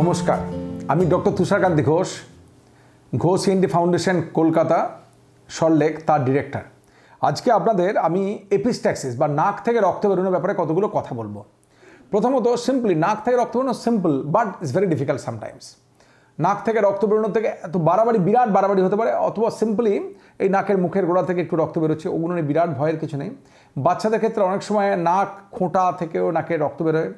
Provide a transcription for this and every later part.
নমস্কার, আমি doctor Tusharkanti Ghosh Ghosh Indi foundation Kolkata Salt Lake তার ডিরেক্টর। আজকে আপনাদের আমি এপিস্ট্যাক্সিস বা নাক থেকে রক্ত বেরোনোর ব্যাপারে কতগুলো কথা বলব। প্রথমত সিম্পলি নাক থেকে রক্ত বেরোনো simple but it's very difficult sometimes নাক থেকে রক্ত বেরোনোর থেকে এত বাড়াবাড়ি, বিরাট বাড়াবাড়ি হতে পারে, অথবা সিম্পলি এই নাকের মুখের গোড়া থেকে একটু রক্ত বেরোচ্ছে, ওগুলো নিয়ে বিরাট ভয়ের কিছু নেই। বাচ্চাদের ক্ষেত্রে অনেক সময় নাক খোঁটা থেকেও নাকে রক্ত বেরোয়।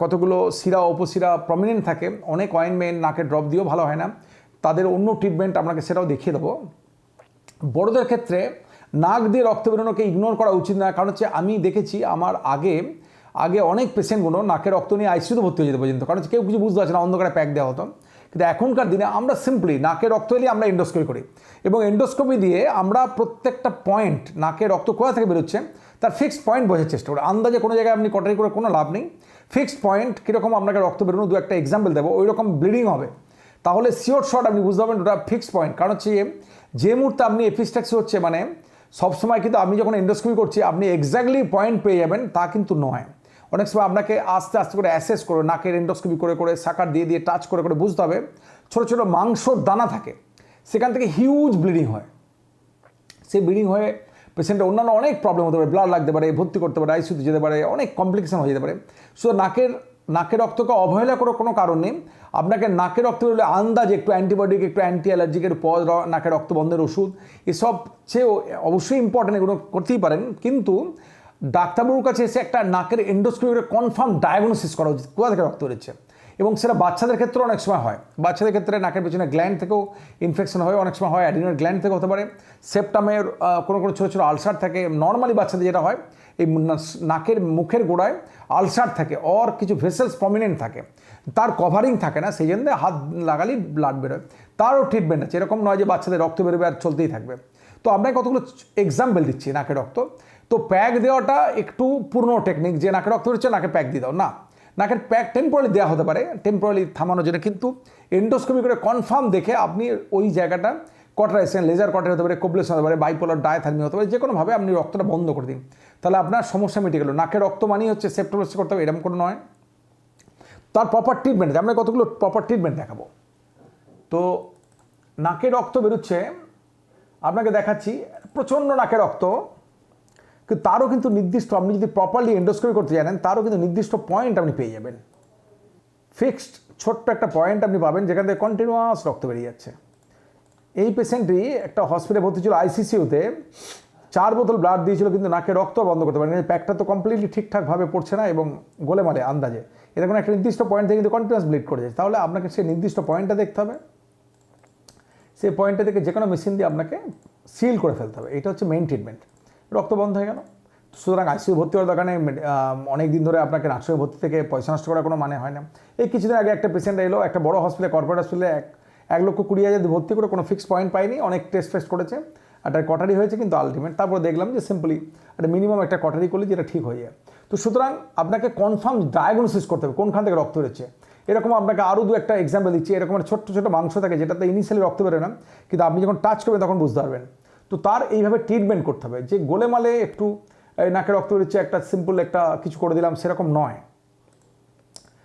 কতগুলো শিরা, উপশিরা প্রমিনেন্ট থাকে। অনেক অয়েনমেন্ট নাকে ড্রপ দিয়েও ভালো হয় না। তাদের অন্য ট্রিটমেন্ট আপনাকে সেটাও দেখিয়ে দেবো। বড়দের ক্ষেত্রে নাক দিয়ে রক্ত বেরোনোকে ইগনোর করা উচিত না কারণ হচ্ছে আমি দেখেছি আমার আগে আগে অনেক পেশেন্টগুলো নাকে রক্ত নিয়ে আইসিউতে ভর্তি হয়ে যেতে পর্যন্ত। কারণ কেউ কিছু বুঝতে পারছে না, অন্ধকারে প্যাক দেওয়া হতো। কিন্তু এখনকার দিনে আমরা সিম্পলি নাকে রক্ত এলে আমরা এন্ডোস্কোপি করি। এবং এন্ডোস্কোপি দিয়ে আমরা প্রত্যেকটা পয়েন্ট নাকে রক্ত কোথা থেকে বেরোচ্ছে, তার ফিক্সড পয়েন্ট বোঝার চেষ্টা করি। আন্দাজে কোনো জায়গায় আপনি কটারি করে কোনো লাভ নেই। ফিক্সড পয়েন্ট কীরকম আপনাকে রক্ত বেরোনো, দু একটা এক্সাম্পল দেবো ওই রকম ব্লিডিং হবে। তাহলে শিওর শট আপনি বুঝতে পারবেন ওটা ফিক্সড পয়েন্ট কারণ হচ্ছে যে মুহূর্তে আপনি এপিস্ট্যাক্সি হচ্ছে মানে সবসময় কিন্তু আমি যখন এন্ডোস্কোপি করছি, আপনি এক্স্যাক্টলি পয়েন্ট পেয়ে যাবেন, তা কিন্তু নয়। অনেক সময় আপনাকে আস্তে আস্তে করে অ্যাসেস করে, নাকের এন্ডোস্কোপি করে করে, সাকার দিয়ে দিয়ে টাচ করে করে বুঝতে হবে, ছোটো ছোটো মাংসর দানা থাকে, সেখান থেকে হিউজ ব্লিডিং হয়। সেই ব্লিডিং হয়ে পেশেন্টের অন্যান্য অনেক প্রবলেম হতে পারে ব্লাড লাগতে পারে, ভর্তি করতে পারে আইসিউতে যেতে পারে, অনেক কমপ্লিকেশন হয়ে যেতে পারে। সো নাকের নাকের রক্তকে অবহেলা করার কোনো কারণ নেই। আপনাকে নাকের রক্ত বেরোলে আন্দাজ একটু অ্যান্টিবায়োটিক একটু অ্যান্টি অ্যালার্জিকের পজ নাকের রক্ত বন্ধের ওষুধ, এসব চেয়েও অবশ্যই ইম্পর্টেন্ট এগুলো করতেই পারেন। কিন্তু ডাক্তারবাবুর কাছে এসে একটা নাকের এন্ডোস্কোপি করে কনফার্ম ডায়াগনোসিস করা উচিত। কোথা থেকে রক্ত বেরোচ্ছে? এবং সেটা বাচ্চাদের ক্ষেত্রে অনেক সময় হয়। বাচ্চাদের ক্ষেত্রে নাকের পেছনে গ্ল্যান্ড থেকেও ইনফেকশন হয়, অনেক সময় হয় অ্যাডিনাল গ্ল্যান্ড থেকে হতে পারে। সেপ্টামের কোনো কোনো ছোটো ছোটো আলসার থাকে। নর্মালি বাচ্চাদের যেটা হয়, এই নাকের মুখের গোড়ায় আলসার থাকে অর কিছু ভেসেলস প্রমিনেন্ট থাকে। তার কভারিং থাকে না, সেই জন্য হাত লাগালেই ব্লাড বেরোয়। তারও ট্রিটমেন্ট আছে। এরকম নয় যে বাচ্চাদের রক্ত বেরোবে আর চলতেই থাকবে। তো আপনাকে কতগুলো এক্সাম্পল দিচ্ছি নাকের রক্ত। তো প্যাক দেওয়াটা একটু পুরনো টেকনিক যে নাকের রক্ত বেরোচ্ছে, নাকে প্যাক দিয়ে দাও। না নাকের প্যাক টেম্পোরালি দেওয়া হতে পারে টেম্পোরালি থামানোর জন্য, কিন্তু এন্ডোস্কোপি করে কনফার্ম দেখে আপনি ওই জায়গাটা কটারাইসেন লেজার কটার হতে পারে কোবলেশন হতে পারে বাইপোলার ডায়াথার্মি হতে পারে, যে কোনোভাবে আপনি রক্তটা বন্ধ করে দিন। তাহলে আপনার সমস্যা মিটে গেল। নাকের রক্ত মানেই হচ্ছে সেপ্টোলস করতে হবে, এরকম কোনো নয়। তার প্রপার ট্রিটমেন্ট আমরা কতগুলো প্রপার ট্রিটমেন্ট দেখাবো? তো নাকে রক্ত বেরোচ্ছে, আপনাকে দেখাচ্ছি, প্রচণ্ড নাকে রক্ত। কিন্তু তারও কিন্তু নির্দিষ্ট, আপনি যদি প্রপারলি এন্ডোস্কোপি করতে জানেন, তারও কিন্তু নির্দিষ্ট পয়েন্ট আপনি পেয়ে যাবেন। ফিক্সড ছোট্ট একটা পয়েন্ট আপনি পাবেন, যেখান থেকে কন্টিনিউয়াস রক্ত বেরিয়ে যাচ্ছে। এই পেশেন্টটি একটা হসপিটালে ভর্তি ছিল আইসিসিউতে চার বোতল ব্লাড দিয়েছিল, কিন্তু নাকে রক্ত বন্ধ করতে পারেন। প্যাকটা তো কমপ্লিটলি ঠিকঠাকভাবে পড়ছে না এবং গোলে মারে আন্দাজে। এটা কোনো একটা নির্দিষ্ট পয়েন্ট থেকে কিন্তু কন্টিনিউয়াস ব্লিড করে যায় তাহলে আপনাকে সেই নির্দিষ্ট পয়েন্টটা দেখতে হবে। সেই পয়েন্টটা থেকে যে কোনো মেশিন দিয়ে আপনাকে সিল করে ফেলতে হবে। এটা হচ্ছে মেইন ট্রিটমেন্ট রক্ত বন্ধ হয়ে গেল। সুতরাং আইসিউ ভর্তি হওয়ার দোকানে অনেক দিন ধরে আপনাকে নার্সিং ভর্তি থেকে পয়সা নষ্ট করার কোনো মানে হয় না। এই কিছুদিন আগে একটা পেশেন্ট এলো, একটা বড় হসপিটালে কর্পোরেট হসপিটালে এক এক লক্ষ কুড়ি হাজার ভর্তি করে কোনো ফিক্সড পয়েন্ট পায়নি, অনেক টেস্ট ফেস্ট করেছে। একটা কটারি হয়েছে কিন্তু আলটিমেট তারপর দেখলাম যে সিম্পলি একটা মিনিমাম একটা কটারি করলে যেটা ঠিক হয়ে যায়। তো সুতরাং আপনাকে কনফার্ম ডায়াগনোসিস করতে হবে, কোনখান থেকে রক্ত বেরোচ্ছে। এরকম আপনাকে আরও দু একটা এক্সাম্পল দিচ্ছি। এরকম ছোট্ট ছোটো মাংস থাকে যেটাতে ইনিশিয়ালি রক্ত বেরোয় না, কিন্তু আপনি যখন টাচ করবেন তখন বুঝতে পারবেন। তো তার এইভাবে ট্রিটমেন্ট করতে হবে। যে গোলেমালে একটু নাকে রক্ত বেরোচ্ছে, একটা সিম্পল একটা কিছু করে দিলাম, সেরকম নয়।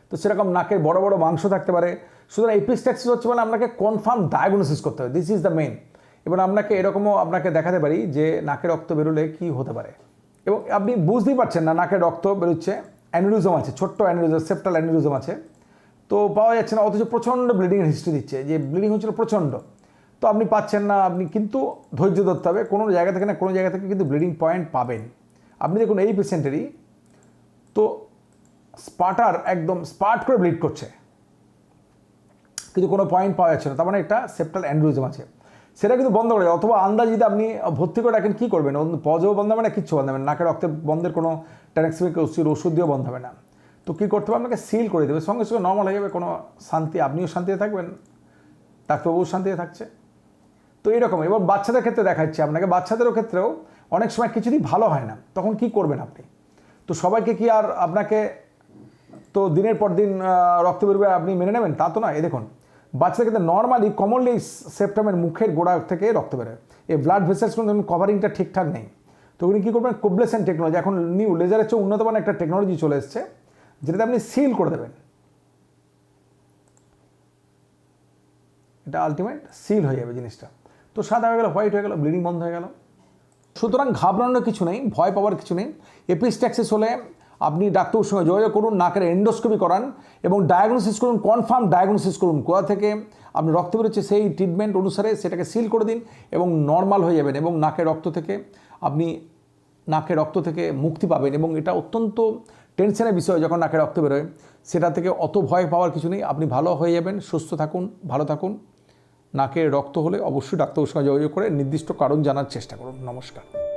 তো সেরকম নাকের বড় বড় মাংস থাকতে পারে। সুতরাং এপিস্ট্যাক্সিস হচ্ছে মানে আপনাকে কনফার্ম ডায়াগনোসিস করতে হবে। দিস ইজ দ্য মেন এবার আপনাকে এরকমও আপনাকে দেখাতে পারি যে নাকে রক্ত বেরোলে কি হতে পারে। এবং আপনি বুঝতেই পারছেন না, নাকে রক্ত বেরোচ্ছে অ্যানিরিজম আছে, ছোট্ট অ্যানিরিজম সেপ্টাল অ্যানিরিজম আছে। তো পাওয়া যাচ্ছে না, অথচ প্রচণ্ড ব্লিডিংয়ের হিস্ট্রি দিচ্ছে। যে ব্লিডিং হচ্ছিল প্রচণ্ড। তো আপনি পাচ্ছেন না, আপনি কিন্তু ধৈর্য ধরতে হবে। কোনো জায়গা থেকে না, কোনো জায়গা থেকে কিন্তু ব্লিডিং পয়েন্ট পাবেন। আপনি দেখুন, এই পেশেন্টেরই তো স্পাটার একদম স্পার্ট করে ব্লিড করছে। কিন্তু কোনো পয়েন্ট পাওয়া যাচ্ছে না। তার মানে একটা সেপ্টাল অ্যান্ড্রুইজম আছে। সেটা কিন্তু বন্ধ করে অথবা আন্দাজ যদি আপনি ভর্তি করে রাখেন, কী করবেন? পজও বন্ধ হবে না, কিচ্ছু বন্ধ হবে না। নাকের রক্তের বন্ধের কোনো ট্যানেক্সিমিক ওষুধ ওষুধ দিয়েও বন্ধ হবে না। তো কী করতে হবে? আপনাকে সিল করে দেবে। সঙ্গে সঙ্গে নর্মাল হয়ে যাবে। কোনো শান্তি, আপনিও শান্তিতে থাকবেন। ডাক্তারবাবুও শান্তিতে থাকছে। এরকম এবার বাচ্চাদের ক্ষেত্রে দেখাচ্ছি আপনাকে। বাচ্চাদেরও ক্ষেত্রেও অনেক সময় কিছুদিন ভালো হয় না। তখন কি করবেন আপনি? তো সবাইকে কি আর আপনাকে তো দিনের পর দিন রক্ত বেরোবে আপনি মেনে নেবেন? তা তো না এ দেখুন, বাচ্চাদের ক্ষেত্রে নর্মালি কমনলি সেপ্টামের মুখের গোড়া থেকে রক্ত বেরোয়। এই ব্লাড ভেসেলসগুলো ধরুন কভারিংটা ঠিকঠাক নেই। তো উনি কী করবেন? কোবলেশন টেকনোলজি এখন নিউ লেজারের চেয়ে উন্নত মানের একটা টেকনোলজি চলে এসছে, যেটাতে আপনি সিল করে দেবেন। এটা আলটিমেট সিল হয়ে যাবে জিনিসটা। তো সাদা হয়ে গেলো হোয়াইট হয়ে গেলো ব্লিডিং বন্ধ হয়ে গেল। সুতরাং ঘাবড়ানোর কিছু নেই, ভয় পাওয়ার কিছু নেই। এপিস্ট্যাক্সিস হলে আপনি ডাক্তারের সঙ্গে যোগাযোগ করুন, নাকের এন্ডোস্কোপি করান এবং ডায়াগনোসিস করুন কনফার্ম ডায়াগনোসিস করুন। কোথা থেকে আপনি রক্ত বেরোচ্ছে সেই ট্রিটমেন্ট অনুসারে সেটাকে সিল করে দিন এবং নর্মাল হয়ে যাবেন এবং নাকের রক্ত থেকে আপনি নাকের রক্ত থেকে মুক্তি পাবেন এবং এটা অত্যন্ত টেনশনের বিষয় যখন নাকে রক্ত বেরোয়, সেটা থেকে অত ভয় পাওয়ার কিছু নেই। আপনি ভালো হয়ে যাবেন, সুস্থ থাকুন, ভালো থাকুন। নাকে রক্ত হলে অবশ্যই ডাক্তারের সঙ্গে যোগাযোগ করে নির্দিষ্ট কারণ জানার চেষ্টা করুন। নমস্কার।